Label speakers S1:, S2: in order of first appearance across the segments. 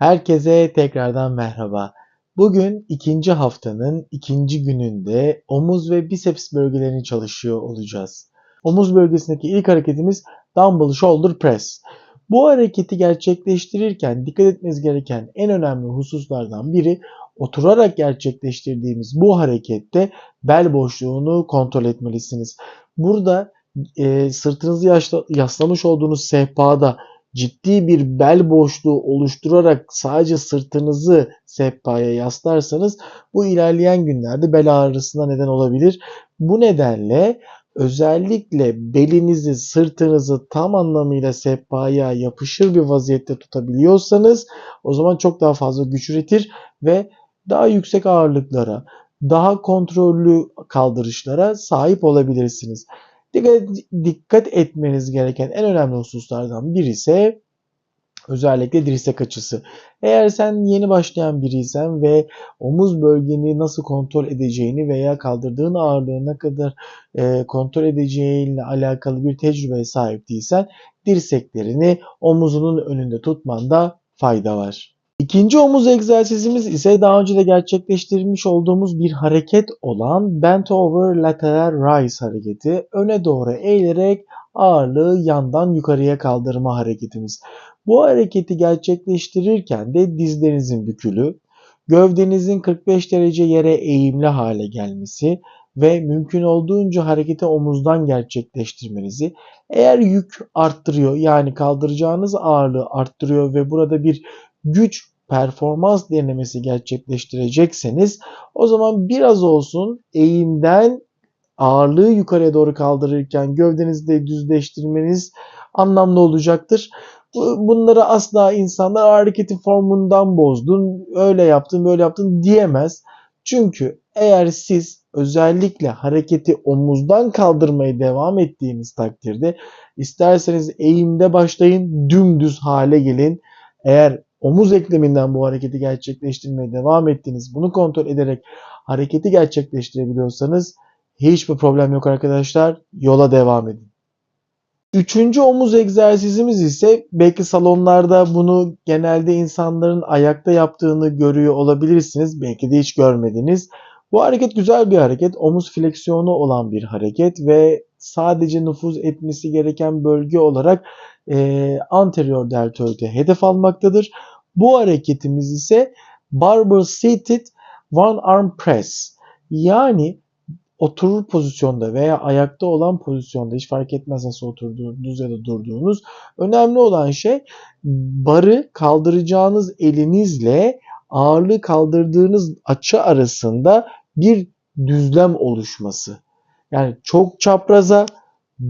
S1: Herkese tekrardan merhaba. Bugün ikinci haftanın ikinci gününde omuz ve biceps bölgelerini çalışıyor olacağız. Omuz bölgesindeki ilk hareketimiz Dumbbell Shoulder Press. Bu hareketi gerçekleştirirken dikkat etmeniz gereken en önemli hususlardan biri oturarak gerçekleştirdiğimiz bu harekette bel boşluğunu kontrol etmelisiniz. Burada e, sırtınızı yaslamış olduğunuz sehpada ciddi bir bel boşluğu oluşturarak sadece sırtınızı sehpaya yaslarsanız bu ilerleyen günlerde bel ağrısına neden olabilir. Bu nedenle özellikle belinizi, sırtınızı tam anlamıyla sehpaya yapışır bir vaziyette tutabiliyorsanız o zaman çok daha fazla güç üretir ve daha yüksek ağırlıklara, daha kontrollü kaldırışlara sahip olabilirsiniz. Dikkat, etmeniz gereken en önemli hususlardan biri ise özellikle dirsek açısı. Eğer sen yeni başlayan biriysen ve omuz bölgeni nasıl kontrol edeceğini veya kaldırdığın ağırlığı ne kadar e, kontrol edeceğinle alakalı bir tecrübeye sahip değilsen dirseklerini omuzunun önünde tutmanda fayda var. İkinci omuz egzersizimiz ise daha önce de gerçekleştirmiş olduğumuz bir hareket olan Bent Over Lateral Rise hareketi. Öne doğru eğilerek ağırlığı yandan yukarıya kaldırma hareketimiz. Bu hareketi gerçekleştirirken de dizlerinizin bükülü, gövdenizin 45 derece yere eğimli hale gelmesi ve mümkün olduğunca hareketi omuzdan gerçekleştirmenizi eğer yük arttırıyor yani kaldıracağınız ağırlığı arttırıyor ve burada bir güç performans denemesi gerçekleştirecekseniz o zaman biraz olsun eğimden ağırlığı yukarıya doğru kaldırırken gövdenizi de düzleştirmeniz anlamlı olacaktır. Bunları asla insanlar hareketin formundan bozdun, öyle yaptın, böyle yaptın diyemez. Çünkü eğer siz özellikle hareketi omuzdan kaldırmaya devam ettiğiniz takdirde isterseniz eğimde başlayın, dümdüz hale gelin. Eğer omuz ekleminden bu hareketi gerçekleştirmeye devam ettiniz. Bunu kontrol ederek hareketi gerçekleştirebiliyorsanız hiçbir problem yok arkadaşlar. Yola devam edin. Üçüncü omuz egzersizimiz ise belki salonlarda bunu genelde insanların ayakta yaptığını görüyor olabilirsiniz. Belki de hiç görmediniz. Bu hareket güzel bir hareket. Omuz fleksiyonu olan bir hareket ve sadece nüfuz etmesi gereken bölge olarak e, anterior deltoide hedef almaktadır. Bu hareketimiz ise barbell seated one arm press. Yani oturur pozisyonda veya ayakta olan pozisyonda hiç fark etmez nasıl oturduğunuz ya da durduğunuz. Önemli olan şey barı kaldıracağınız elinizle ağırlığı kaldırdığınız açı arasında bir düzlem oluşması. Yani çok çapraza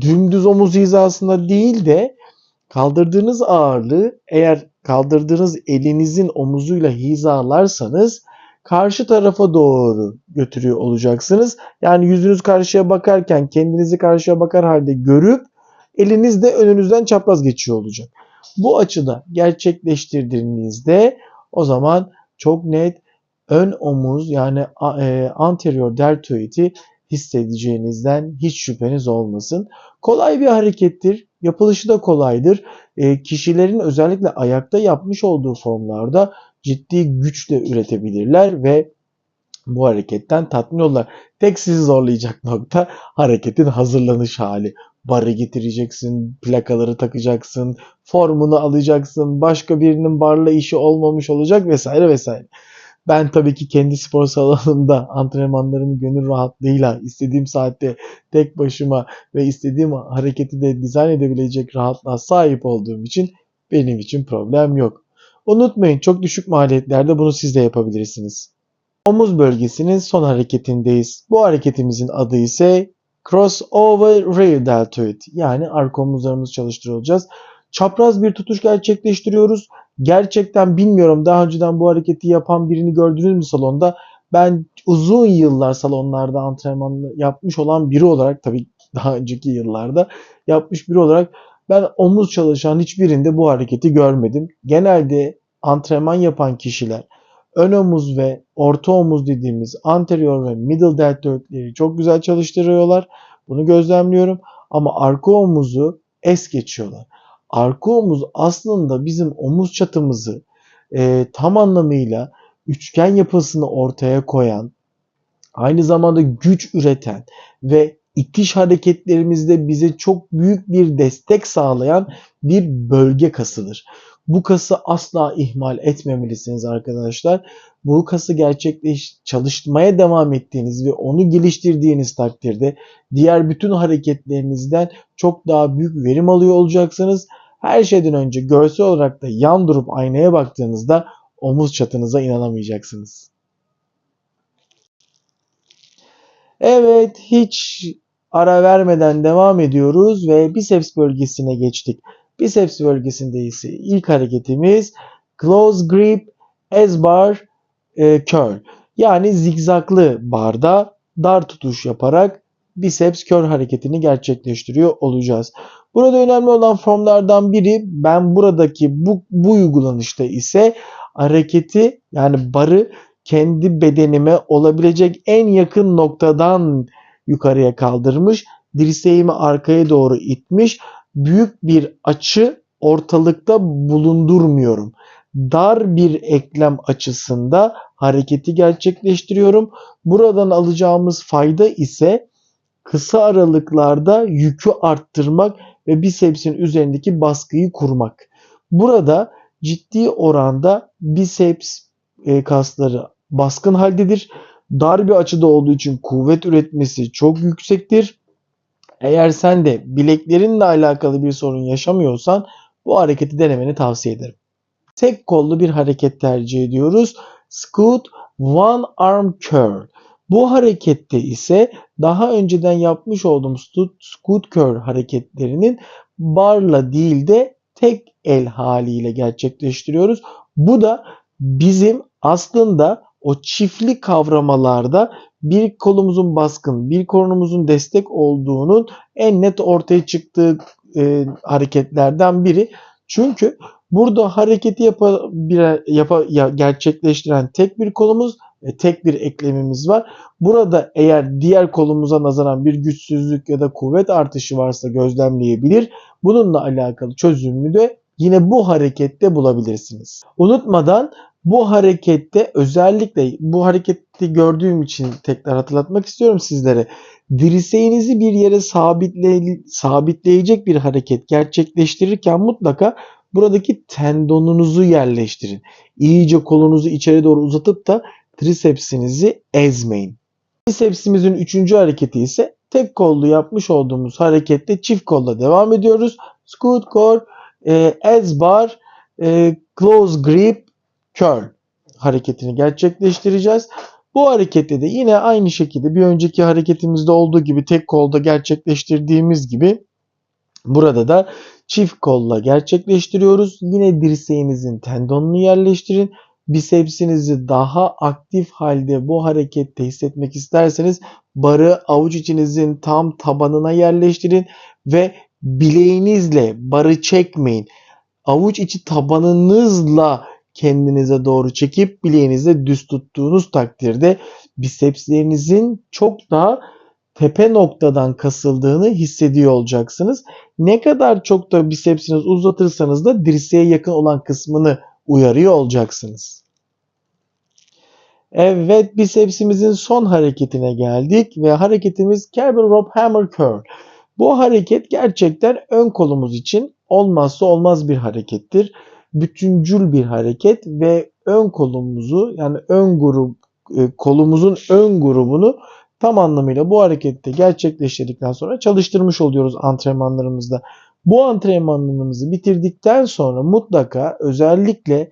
S1: dümdüz omuz hizasında değil de kaldırdığınız ağırlığı eğer kaldırdığınız elinizin omuzuyla hizalarsanız karşı tarafa doğru götürüyor olacaksınız. Yani yüzünüz karşıya bakarken kendinizi karşıya bakar halde görüp eliniz de önünüzden çapraz geçiyor olacak. Bu açıda gerçekleştirdiğinizde o zaman çok net ön omuz yani e, anterior deltoidi hissedeceğinizden hiç şüpheniz olmasın. Kolay bir harekettir. Yapılışı da kolaydır. E, kişilerin özellikle ayakta yapmış olduğu formlarda ciddi güçle üretebilirler ve bu hareketten tatmin olurlar. Tek sizi zorlayacak nokta hareketin hazırlanış hali. Barı getireceksin, plakaları takacaksın, formunu alacaksın, başka birinin barla işi olmamış olacak vesaire vesaire. Ben tabii ki kendi spor salonumda antrenmanlarımı gönül rahatlığıyla istediğim saatte tek başıma ve istediğim hareketi de dizayn edebilecek rahatlığa sahip olduğum için benim için problem yok. Unutmayın çok düşük maliyetlerde bunu siz de yapabilirsiniz. Omuz bölgesinin son hareketindeyiz. Bu hareketimizin adı ise Crossover Rear Deltoid yani arka omuzlarımızı çalıştıracağız. Çapraz bir tutuş gerçekleştiriyoruz. Gerçekten bilmiyorum daha önceden bu hareketi yapan birini gördünüz mü salonda? Ben uzun yıllar salonlarda antrenman yapmış olan biri olarak tabii daha önceki yıllarda yapmış biri olarak ben omuz çalışan hiçbirinde bu hareketi görmedim. Genelde antrenman yapan kişiler ön omuz ve orta omuz dediğimiz anterior ve middle deltoidleri çok güzel çalıştırıyorlar. Bunu gözlemliyorum ama arka omuzu es geçiyorlar. Arka omuz aslında bizim omuz çatımızı e, tam anlamıyla üçgen yapısını ortaya koyan, aynı zamanda güç üreten ve itiş hareketlerimizde bize çok büyük bir destek sağlayan bir bölge kasıdır. Bu kası asla ihmal etmemelisiniz arkadaşlar. Bu kası gerçekleş çalışmaya devam ettiğiniz ve onu geliştirdiğiniz takdirde diğer bütün hareketlerinizden çok daha büyük verim alıyor olacaksınız. Her şeyden önce görsel olarak da yan durup aynaya baktığınızda omuz çatınıza inanamayacaksınız. Evet, hiç ara vermeden devam ediyoruz ve biceps bölgesine geçtik. Biceps bölgesinde ise ilk hareketimiz close grip S bar e, curl. Yani zigzaglı barda dar tutuş yaparak biceps curl hareketini gerçekleştiriyor olacağız. Burada önemli olan formlardan biri ben buradaki bu, bu uygulanışta ise hareketi yani barı kendi bedenime olabilecek en yakın noktadan yukarıya kaldırmış, dirseğimi arkaya doğru itmiş, büyük bir açı ortalıkta bulundurmuyorum. Dar bir eklem açısında hareketi gerçekleştiriyorum. Buradan alacağımız fayda ise kısa aralıklarda yükü arttırmak ve bisepsin üzerindeki baskıyı kurmak. Burada ciddi oranda biceps e, kasları baskın haldedir. Dar bir açıda olduğu için kuvvet üretmesi çok yüksektir. Eğer sen de bileklerinle alakalı bir sorun yaşamıyorsan bu hareketi denemeni tavsiye ederim. Tek kollu bir hareket tercih ediyoruz. Scoot One Arm Curl. Bu harekette ise daha önceden yapmış olduğumuz scoot curl hareketlerinin barla değil de tek el haliyle gerçekleştiriyoruz. Bu da bizim aslında o çiftli kavramalarda bir kolumuzun baskın, bir kolumuzun destek olduğunun en net ortaya çıktığı e, hareketlerden biri. Çünkü burada hareketi yapa, bir, yapa, ya, gerçekleştiren tek bir kolumuz ve tek bir eklemimiz var. Burada eğer diğer kolumuza nazaran bir güçsüzlük ya da kuvvet artışı varsa gözlemleyebilir. Bununla alakalı çözümü de yine bu harekette bulabilirsiniz. Unutmadan bu harekette özellikle bu hareketi gördüğüm için tekrar hatırlatmak istiyorum sizlere. Dirseğinizi bir yere sabitle, sabitleyecek bir hareket gerçekleştirirken mutlaka buradaki tendonunuzu yerleştirin. İyice kolunuzu içeri doğru uzatıp da trisepsinizi ezmeyin. Trisepsimizin üçüncü hareketi ise tek kollu yapmış olduğumuz harekette çift kolla devam ediyoruz. Scoot core, e, ez bar, e, close grip, curl hareketini gerçekleştireceğiz. Bu harekette de yine aynı şekilde bir önceki hareketimizde olduğu gibi tek kolda gerçekleştirdiğimiz gibi burada da çift kolla gerçekleştiriyoruz. Yine dirseğinizin tendonunu yerleştirin. Bisepsinizi daha aktif halde bu harekette hissetmek isterseniz barı avuç içinizin tam tabanına yerleştirin ve bileğinizle barı çekmeyin. Avuç içi tabanınızla kendinize doğru çekip bileğinizle düz tuttuğunuz takdirde bisepslerinizin çok daha tepe noktadan kasıldığını hissediyor olacaksınız. Ne kadar çok da bisepsiniz uzatırsanız da dirseğe yakın olan kısmını uyarıyor olacaksınız. Evet bisepsimizin son hareketine geldik ve hareketimiz Cable Rope Hammer Curl. Bu hareket gerçekten ön kolumuz için olmazsa olmaz bir harekettir bütüncül bir hareket ve ön kolumuzu yani ön grup e, kolumuzun ön grubunu tam anlamıyla bu harekette gerçekleştirdikten sonra çalıştırmış oluyoruz antrenmanlarımızda. Bu antrenmanlarımızı bitirdikten sonra mutlaka özellikle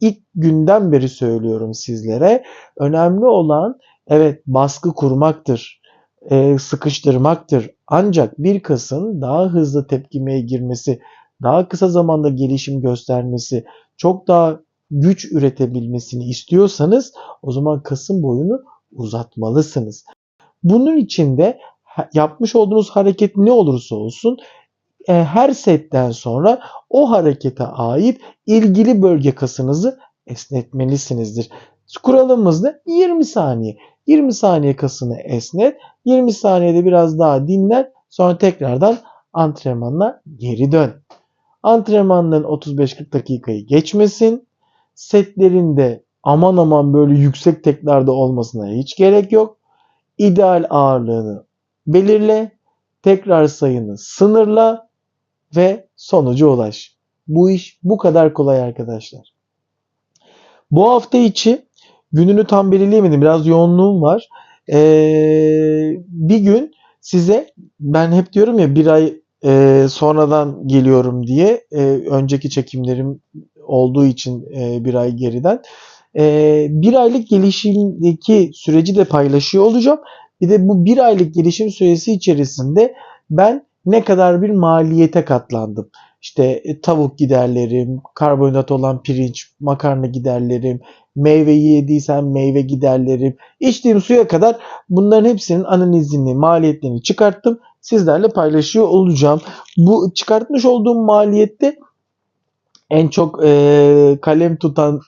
S1: ilk günden beri söylüyorum sizlere önemli olan evet baskı kurmaktır, e, sıkıştırmaktır. Ancak bir kasın daha hızlı tepkimeye girmesi daha kısa zamanda gelişim göstermesi, çok daha güç üretebilmesini istiyorsanız o zaman kasın boyunu uzatmalısınız. Bunun için de yapmış olduğunuz hareket ne olursa olsun e, her setten sonra o harekete ait ilgili bölge kasınızı esnetmelisinizdir. Kuralımız ne? 20 saniye. 20 saniye kasını esnet. 20 saniyede biraz daha dinlen. Sonra tekrardan antrenmanına geri dön. Antrenmanların 35-40 dakikayı geçmesin. Setlerinde aman aman böyle yüksek teklerde olmasına hiç gerek yok. İdeal ağırlığını belirle, tekrar sayını sınırla ve sonuca ulaş. Bu iş bu kadar kolay arkadaşlar. Bu hafta içi gününü tam belirleyemedim. Biraz yoğunluğum var. Ee, bir gün size ben hep diyorum ya bir ay e, sonradan geliyorum diye e, önceki çekimlerim olduğu için e, bir ay geriden e, bir aylık gelişimdeki süreci de paylaşıyor olacağım. Bir de bu bir aylık gelişim süresi içerisinde ben ne kadar bir maliyete katlandım. İşte e, tavuk giderlerim, karbonhidrat olan pirinç, makarna giderlerim, meyve yediysem meyve giderlerim, içtiğim suya kadar bunların hepsinin analizini, maliyetlerini çıkarttım. Sizlerle paylaşıyor olacağım. Bu çıkartmış olduğum maliyette en çok e, kalem tutan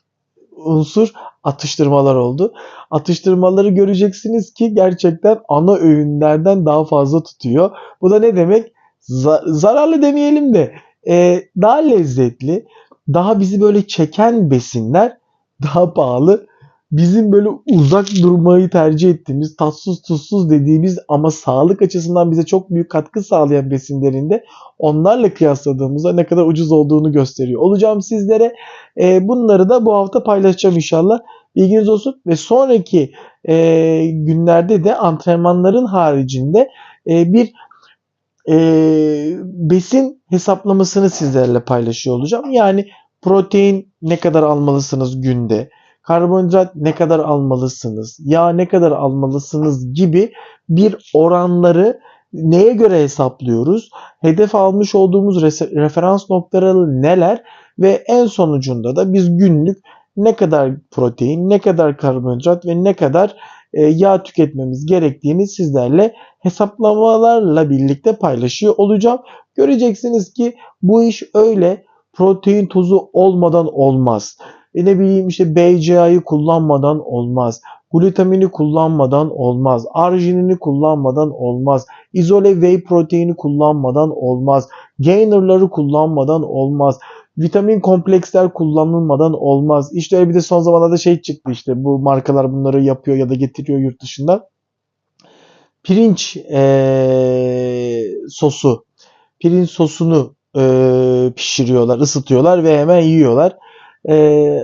S1: unsur atıştırmalar oldu. Atıştırmaları göreceksiniz ki gerçekten ana öğünlerden daha fazla tutuyor. Bu da ne demek? Za- zararlı demeyelim de e, daha lezzetli, daha bizi böyle çeken besinler daha pahalı. Bizim böyle uzak durmayı tercih ettiğimiz, tatsız tuzsuz dediğimiz ama sağlık açısından bize çok büyük katkı sağlayan besinlerinde onlarla kıyasladığımızda ne kadar ucuz olduğunu gösteriyor. Olacağım sizlere. E, bunları da bu hafta paylaşacağım inşallah. Bilginiz olsun. Ve sonraki e, günlerde de antrenmanların haricinde e, bir e, besin hesaplamasını sizlerle paylaşıyor olacağım. Yani protein ne kadar almalısınız günde, karbonhidrat ne kadar almalısınız, yağ ne kadar almalısınız gibi bir oranları neye göre hesaplıyoruz? Hedef almış olduğumuz referans noktaları neler ve en sonucunda da biz günlük ne kadar protein, ne kadar karbonhidrat ve ne kadar e, yağ tüketmemiz gerektiğini sizlerle hesaplamalarla birlikte paylaşıyor olacağım. Göreceksiniz ki bu iş öyle protein tozu olmadan olmaz. E ne bileyim işte BCA'yı kullanmadan olmaz. Glutamini kullanmadan olmaz. Arginini kullanmadan olmaz. İzole whey proteini kullanmadan olmaz. Gainer'ları kullanmadan olmaz. Vitamin kompleksler kullanılmadan olmaz. İşte bir de son zamanlarda şey çıktı işte bu markalar bunları yapıyor ya da getiriyor yurt dışından. Pirinç ee, sosu. Pirinç sosunu e, pişiriyorlar, ısıtıyorlar ve hemen yiyorlar. E,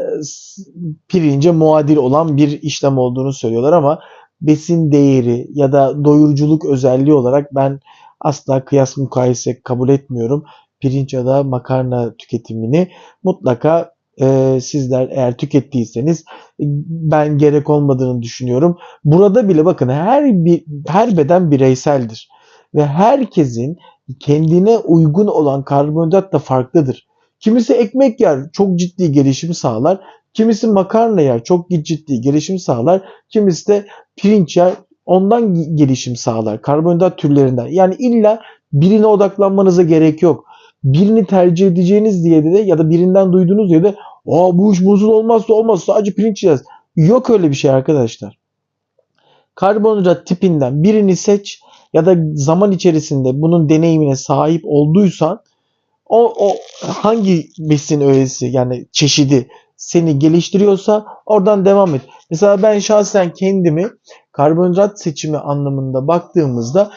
S1: pirince muadil olan bir işlem olduğunu söylüyorlar ama besin değeri ya da doyuruculuk özelliği olarak ben asla kıyas mukayese kabul etmiyorum. Pirinç ya da makarna tüketimini mutlaka e, sizler eğer tükettiyseniz ben gerek olmadığını düşünüyorum. Burada bile bakın her bir her beden bireyseldir ve herkesin kendine uygun olan karbonhidrat da farklıdır. Kimisi ekmek yer, çok ciddi gelişim sağlar. Kimisi makarna yer, çok ciddi gelişim sağlar. Kimisi de pirinç yer, ondan gelişim sağlar. Karbonhidrat türlerinden. Yani illa birine odaklanmanıza gerek yok. Birini tercih edeceğiniz diye de ya da birinden duyduğunuz diye de Aa, bu iş buzul olmazsa olmaz sadece pirinç yiyeceğiz. Yok öyle bir şey arkadaşlar. Karbonhidrat tipinden birini seç ya da zaman içerisinde bunun deneyimine sahip olduysan o, o hangi besin öğesi yani çeşidi seni geliştiriyorsa oradan devam et. Mesela ben şahsen kendimi karbonhidrat seçimi anlamında baktığımızda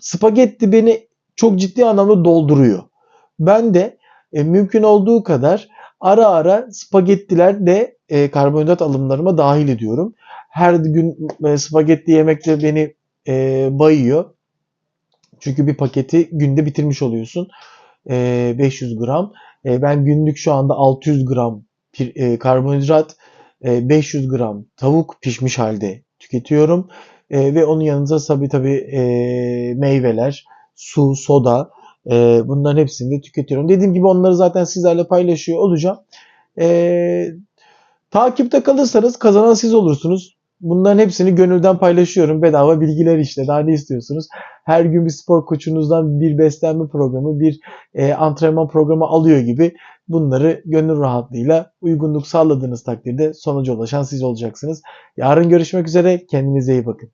S1: spagetti beni çok ciddi anlamda dolduruyor. Ben de e, mümkün olduğu kadar ara ara spagettiler de e, karbonhidrat alımlarıma dahil ediyorum. Her gün e, spagetti yemek de beni e, bayıyor. Çünkü bir paketi günde bitirmiş oluyorsun. E, 500 gram. E, ben günlük şu anda 600 gram e, karbonhidrat, e, 500 gram tavuk pişmiş halde tüketiyorum. E, ve onun yanında tabii tabii e, meyveler, su, soda e, bunların hepsini de tüketiyorum. Dediğim gibi onları zaten sizlerle paylaşıyor olacağım. E, takipte kalırsanız kazanan siz olursunuz. Bunların hepsini gönülden paylaşıyorum. Bedava bilgiler işte. Daha ne istiyorsunuz? Her gün bir spor koçunuzdan bir beslenme programı, bir e, antrenman programı alıyor gibi bunları gönül rahatlığıyla uygunluk sağladığınız takdirde sonuca ulaşan siz olacaksınız. Yarın görüşmek üzere. Kendinize iyi bakın.